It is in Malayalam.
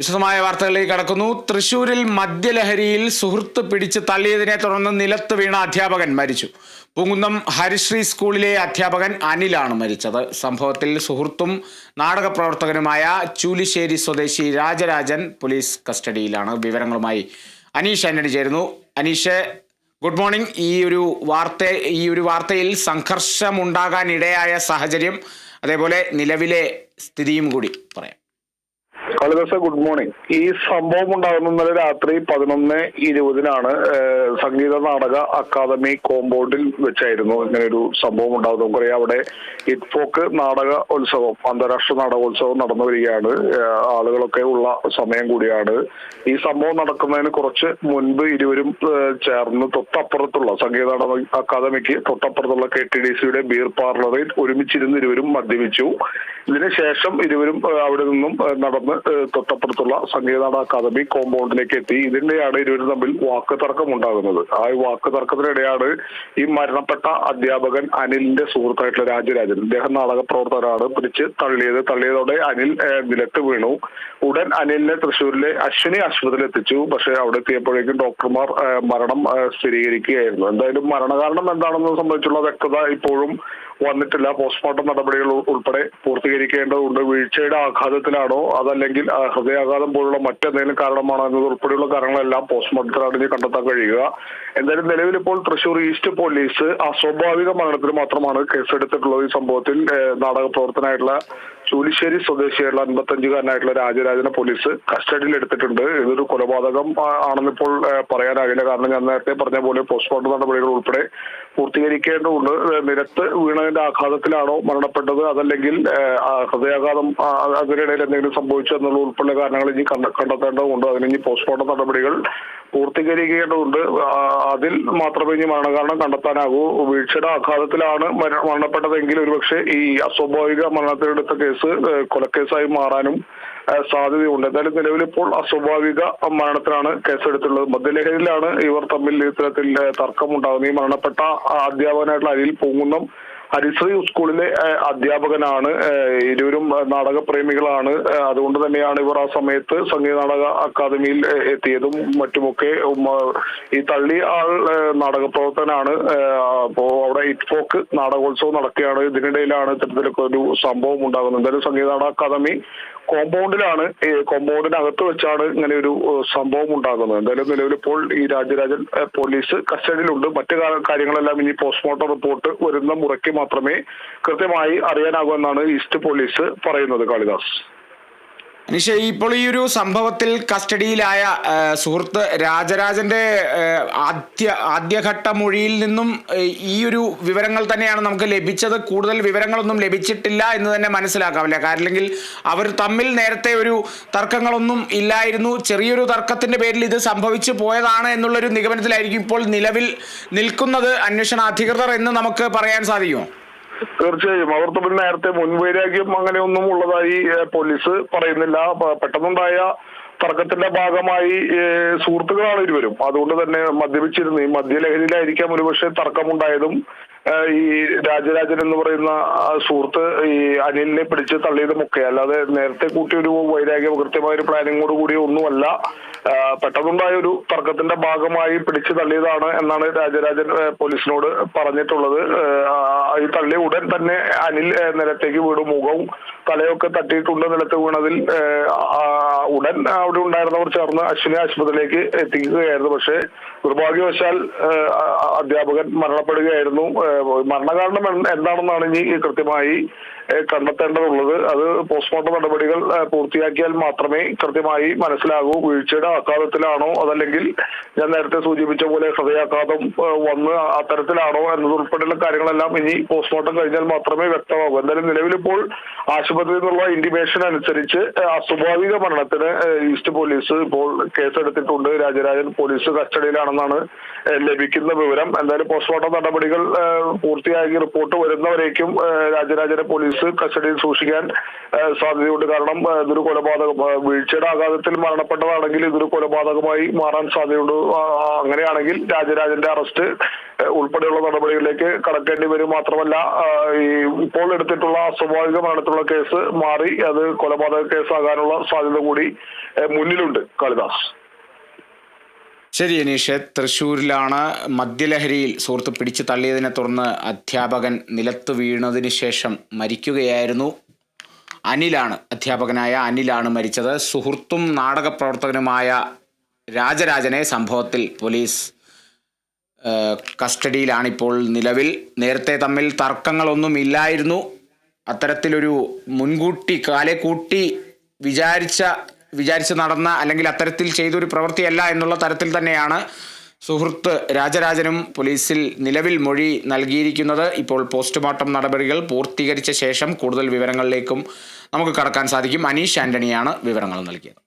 വിശദമായ വാർത്തകളിലേക്ക് കടക്കുന്നു. തൃശൂരിൽ മദ്യലഹരിയിൽ സുഹൃത്ത് പിടിച്ച് തള്ളിയതിനെ തുടർന്ന് നിലത്ത് വീണ അധ്യാപകൻ മരിച്ചു. പൂങ്കുന്നം ഹരിശ്രീ സ്കൂളിലെ അധ്യാപകൻ അനിലാണ് മരിച്ചത്. സംഭവത്തിൽ സുഹൃത്തും നാടക പ്രവർത്തകനുമായ ചൂലിശ്ശേരി സ്വദേശി രാജരാജൻ പോലീസ് കസ്റ്റഡിയിലാണ്. വിവരങ്ങളുമായി അനീഷ് ആന്റണി ചേരുന്നു. Aneesh good morning. ഈ ഒരു വാർത്ത ഈ ഒരു വാർത്തയിൽ സംഘർഷമുണ്ടാകാൻ ഇടയായ സാഹചര്യം അതേപോലെ നിലവിലെ സ്ഥിതിയും കൂടി പറയാം. കാളിദാസ ഗുഡ് മോർണിംഗ് ഈ സംഭവം ഉണ്ടാകുന്ന രാത്രി പതിനൊന്ന് ഇരുപതിനാണ് സംഗീത നാടക അക്കാദമി കോമ്പൗണ്ടിൽ വെച്ചായിരുന്നു ഇങ്ങനെ ഒരു സംഭവം ഉണ്ടാകുന്നത് നമുക്കറിയാം അവിടെ ഇറ്റ്ഫോക്ക് നാടക ഉത്സവം അന്താരാഷ്ട്ര നാടകോത്സവം നടന്നു വരികയാണ്. ആളുകളൊക്കെ ഉള്ള സമയം കൂടിയാണ്. ഈ സംഭവം നടക്കുന്നതിന് കുറച്ച് മുൻപ് ഇരുവരും ചേർന്ന് തൊട്ടപ്പുറത്തുള്ള സംഗീത നാടക അക്കാദമിക്ക് തൊട്ടപ്പുറത്തുള്ള കെ ടി ഡി സിയുടെ ബീർ പാർലറിൽ ഒരുമിച്ചിരുന്ന് ഇരുവരും മദ്യപിച്ചു. ഇതിനുശേഷം ഇരുവരും അവിടെ നിന്നും നടന്ന് തൊട്ടപ്പുറത്തുള്ള സംഗീതനാട അക്കാദമി കോമ്പൗണ്ടിലേക്ക് എത്തി. ഇതിന്റെയാണ് ഇരുവരും തമ്മിൽ വാക്ക് തർക്കം ഉണ്ടാകുന്നത്. ആ വാക്ക് തർക്കത്തിനിടെയാണ് ഈ മരണപ്പെട്ട അധ്യാപകൻ അനിലിന്റെ സുഹൃത്തായിട്ടുള്ള രാജരാജൻ ഇദ്ദേഹം നാടക പ്രവർത്തകരാണ് പിടിച്ച് തള്ളിയത്. തള്ളിയതോടെ അനിൽ നിലത്ത് വീണു. ഉടൻ അനിലിനെ തൃശ്ശൂരിലെ അശ്വിനി ആശുപത്രിയിൽ എത്തിച്ചു. പക്ഷേ അവിടെ എത്തിയപ്പോഴേക്കും ഡോക്ടർമാർ മരണം സ്ഥിരീകരിക്കുകയായിരുന്നു. എന്തായാലും മരണകാരണം എന്താണെന്ന് സംബന്ധിച്ചുള്ള വ്യക്തത ഇപ്പോഴും വന്നിട്ടില്ല. പോസ്റ്റ്മോർട്ടം നടപടികൾ ഉൾ- ഉൾപ്പെടെ പൂർത്തീകരിക്കേണ്ടതുണ്ട്. വീഴ്ചയുടെ ആഘാതത്തിലാണോ? അതല്ലെങ്കിൽ ഹൃദയാഘാതം പോലുള്ള മറ്റെന്തെങ്കിലും കാരണമാണോ എന്നത് ഉൾപ്പെടെയുള്ള കാരണങ്ങളെല്ലാം പോസ്റ്റ്മോർട്ടത്തിലാണ് ഇനി കണ്ടെത്താൻ കഴിയുക. എന്തായാലും നിലവിൽ ഇപ്പോൾ തൃശൂർ ഈസ്റ്റ് പോലീസ് അസ്വാഭാവിക മരണത്തിന് മാത്രമാണ് കേസെടുത്തിട്ടുള്ളത് ഈ സംഭവത്തിൽ നാടക പ്രവർത്തനായിട്ടുള്ള ചൂലിശ്ശേരി സ്വദേശിയായിട്ടുള്ള അൻപത്തഞ്ചുകാരനായിട്ടുള്ള രാജരാജനെ പോലീസ് കസ്റ്റഡിയിൽ എടുത്തിട്ടുണ്ട്. ഇതൊരു കൊലപാതകം ആണെന്നിപ്പോൾ പറയാനാകില്ല. കാരണം ഞാൻ നേരത്തെ പറഞ്ഞ പോലെ പോസ്റ്റ്മോർട്ടം നടപടികൾ ഉൾപ്പെടെ പൂർത്തീകരിക്കേണ്ടതുണ്ട്. നിരത്ത് വീണതിന്റെ ആഘാതത്തിലാണോ മരണപ്പെട്ടത്? അതല്ലെങ്കിൽ ഹൃദയാഘാതം അതിനിടയിൽ എന്തെങ്കിലും സംഭവിച്ചു എന്നുള്ള ഉൾപ്പെടെ കാരണങ്ങൾ ഇനി കണ്ട- കണ്ടെത്തേണ്ടതുണ്ട്. അതിന് ഇനി പോസ്റ്റ്മോർട്ടം നടപടികൾ പൂർത്തീകരിക്കേണ്ടതുണ്ട്. അതിൽ മാത്രമേ ഇനി മരണകാരണം കണ്ടെത്താനാകൂ. വീഴ്ചയുടെ ആഘാതത്തിലാണ് മര- മരണപ്പെട്ടതെങ്കിൽ ഒരുപക്ഷെ ഈ അസ്വാഭാവിക മരണത്തിനെടുത്ത കേസ് ഏഹ്, കൊലക്കേസായി മാറാനും സാധ്യതയുണ്ട്. എന്തായാലും നിലവിലിപ്പോൾ അസ്വാഭാവിക മരണത്തിലാണ് കേസെടുത്തുള്ളത് മദ്യലഹരിയിലാണ് ഇവർ തമ്മിൽ ഇത്തരത്തിൽ തർക്കമുണ്ടാകുന്നത് ഈ മരണപ്പെട്ട അധ്യാപകനായിട്ടുള്ള അരിൽ പൂങ്ങുന്നം ഹരിശ്രീ സ്കൂളിലെ അധ്യാപകനാണ്. ഇരുവരും നാടകപ്രേമികളാണ്. അതുകൊണ്ട് തന്നെയാണ് ഇവർ ആ സമയത്ത് സംഗീത നാടക അക്കാദമിയിൽ എത്തിയതും മറ്റുമൊക്കെ ഈ തള്ളി ആൾ നാടകപ്രവർത്തനാണ് നാടക പ്രവർത്തനാണ് അപ്പോ അവിടെ ഇറ്റ്ഫോക്ക് നാടകോത്സവം നടക്കുകയാണ്. ഇതിനിടയിലാണ് ഇത്തരത്തിലൊക്കെ ഒരു സംഭവം ഉണ്ടാകുന്നത്. എന്തായാലും സംഗീത നാടക അക്കാദമി കോമ്പൗണ്ടിലാണ് കോമ്പൗണ്ടിനകത്ത് വെച്ചാണ് ഇങ്ങനെ ഒരു സംഭവം ഉണ്ടാകുന്നത്. എന്തായാലും നിലവിൽ ഇപ്പോൾ ഈ രാജരാജൻ പോലീസ് കസ്റ്റഡിയിലുണ്ട്. മറ്റു കാര്യങ്ങളെല്ലാം ഇനി പോസ്റ്റ്മോർട്ടം റിപ്പോർട്ട് വരുന്ന മുറയ്ക്ക് മാത്രമേ കൃത്യമായി അറിയാനാകൂ എന്നാണ് ഈസ്റ്റ് പോലീസ് പറയുന്നത് കാളിദാസ്. അനീഷ് ഇപ്പോൾ ഈ ഒരു സംഭവത്തിൽ കസ്റ്റഡിയിലായ സുഹൃത്ത് രാജരാജന്റെ ആദ്യ ആദ്യഘട്ട മൊഴിയിൽ നിന്നും ഈ ഒരു വിവരങ്ങൾ തന്നെയാണ് നമുക്ക് ലഭിച്ചത്. കൂടുതൽ വിവരങ്ങളൊന്നും ലഭിച്ചിട്ടില്ല എന്ന് തന്നെ മനസ്സിലാക്കാവില്ല കാരണം അവർ തമ്മിൽ നേരത്തെ ഒരു തർക്കങ്ങളൊന്നും ഇല്ലായിരുന്നു. ചെറിയൊരു തർക്കത്തിന്റെ പേരിൽ ഇത് സംഭവിച്ചു പോയതാണ് എന്നുള്ളൊരു നിഗമനത്തിലായിരിക്കും ഇപ്പോൾ നിലവിൽ നിൽക്കുന്നത് അന്വേഷണ അധികൃതർ എന്ന് നമുക്ക് പറയാൻ സാധിക്കുമോ? തീർച്ചയായും. അവർ തമ്മിൽ നേരത്തെ മുൻവൈരാഗ്യം അങ്ങനെയൊന്നും ഉള്ളതായി പോലീസ് പറയുന്നില്ല. പെട്ടെന്നുണ്ടായ തർക്കത്തിന്റെ ഭാഗമായി സുഹൃത്തുക്കളാണ് ഇരുവരും. അതുകൊണ്ട് തന്നെ മദ്യപിച്ചിരുന്നു. ഈ മദ്യലഹരിയിലായിരിക്കാം ഒരുപക്ഷെ തർക്കമുണ്ടായതും ഈ രാജരാജൻ എന്ന് പറയുന്ന സുഹൃത്ത് ഈ അനിലിനെ പിടിച്ച് തള്ളിയതുമൊക്കെ അല്ലാതെ നേരത്തെ കൂട്ടിയൊരു വൈരാഗ്യം കൃത്യമായ ഒരു പ്ലാനിങ്ങോട് കൂടി ഒന്നുമല്ല. പെട്ടെന്നുണ്ടായ ഒരു തർക്കത്തിന്റെ ഭാഗമായി പിടിച്ചു തള്ളിയതാണ് എന്നാണ് രാജരാജൻ പോലീസിനോട് പറഞ്ഞിട്ടുള്ളത്. ഈ തള്ളിയ ഉടൻ തന്നെ അനിൽ നിലത്തേക്ക് വീണു. മുഖവും തലയൊക്കെ തട്ടിയിട്ടുണ്ട് നിലത്ത് വീണതിൽ ഉടൻ അവിടെ ഉണ്ടായിരുന്നവർ ചേർന്ന് അശ്വിനി ആശുപത്രിയിലേക്ക് എത്തിക്കുകയായിരുന്നു. പക്ഷേ നിർഭാഗ്യവശാൽ അധ്യാപകൻ മരണപ്പെടുകയായിരുന്നു. മരണകാരണം എന്താണെന്നാണ് ഇനി കൃത്യമായി കണ്ടെത്തേണ്ടതുള്ളത്. അത് പോസ്റ്റ്മോർട്ടം നടപടികൾ പൂർത്തിയാക്കിയാൽ മാത്രമേ കൃത്യമായി മനസ്സിലാകൂ വീഴ്ചയുടെ ആഘാതത്തിലാണോ അതല്ലെങ്കിൽ ഞാൻ നേരത്തെ സൂചിപ്പിച്ച പോലെ ഹൃദയാഘാതം വന്ന് അത്തരത്തിലാണോ എന്നതുൾപ്പെടെയുള്ള കാര്യങ്ങളെല്ലാം ഇനി പോസ്റ്റ്മോർട്ടം കഴിഞ്ഞാൽ മാത്രമേ വ്യക്തമാകൂ. എന്തായാലും നിലവിലിപ്പോൾ ആശുപത്രിയിൽ നിന്നുള്ള ഇൻഡിമേഷൻ അനുസരിച്ച് അസ്വാഭാവിക മരണത്തിന് ഈസ്റ്റ് പോലീസ് ഇപ്പോൾ കേസെടുത്തിട്ടുണ്ട്. രാജരാജൻ പോലീസ് കസ്റ്റഡിയിലാണെന്നാണ് ലഭിക്കുന്ന വിവരം. എന്തായാലും പോസ്റ്റ്മോർട്ടം നടപടികൾ പൂർത്തിയാക്കി റിപ്പോർട്ട് വരുന്നവരേക്കും രാജരാജനെ പോലീസ് പോലീസ് കസ്റ്റഡിയിൽ സൂക്ഷിക്കാൻ സാധ്യതയുണ്ട്. കാരണം ഇതൊരു കൊലപാതകം വീഴ്ചയുടെ ആഘാതത്തിൽ മരണപ്പെട്ടതാണെങ്കിൽ ഇതൊരു കൊലപാതകമായി മാറാൻ സാധ്യതയുണ്ട്. അങ്ങനെയാണെങ്കിൽ രാജരാജന്റെ അറസ്റ്റ് ഉൾപ്പെടെയുള്ള നടപടികളിലേക്ക് കടക്കേണ്ടി വരും. മാത്രമല്ല ഈ ഇപ്പോൾ എടുത്തിട്ടുള്ള അസ്വാഭാവിക മരണത്തിലുള്ള കേസ് മാറി അത് കൊലപാതക കേസാകാനുള്ള സാധ്യത കൂടി മുന്നിലുണ്ട്. കാളിദാസ്. ശരി അനീഷ്. തൃശ്ശൂരിലാണ് മദ്യലഹരിയിൽ സുഹൃത്ത് പിടിച്ചു തള്ളിയതിനെ തുടർന്ന് അധ്യാപകൻ നിലത്ത് വീണതിന് ശേഷം മരിക്കുകയായിരുന്നു. അനിലാണ് അധ്യാപകനായ അനിലാണ് മരിച്ചത്. സുഹൃത്തും നാടക പ്രവർത്തകനുമായ രാജരാജനെ സംഭവത്തിൽ പോലീസ് കസ്റ്റഡിയിലാണിപ്പോൾ നിലവിൽ. നേരത്തെ തമ്മിൽ തർക്കങ്ങളൊന്നും ഇല്ലായിരുന്നു. അത്തരത്തിലൊരു മുൻകൂട്ടി കാലെ കൂട്ടി വിചാരിച്ച വിചാരിച്ച് നടന്ന അല്ലെങ്കിൽ അത്തരത്തിൽ ചെയ്തൊരു പ്രവൃത്തിയല്ല എന്നുള്ള തരത്തിൽ തന്നെയാണ് സുഹൃത്ത് രാജരാജനും പോലീസിൽ നിലവിൽ മൊഴി നൽകിയിരിക്കുന്നത്. ഇപ്പോൾ പോസ്റ്റ്മോർട്ടം നടപടികൾ പൂർത്തീകരിച്ച ശേഷം കൂടുതൽ വിവരങ്ങളിലേക്കും നമുക്ക് കടക്കാൻ സാധിക്കും. അനീഷ് ആന്റണിയാണ് വിവരങ്ങൾ നൽകിയത്.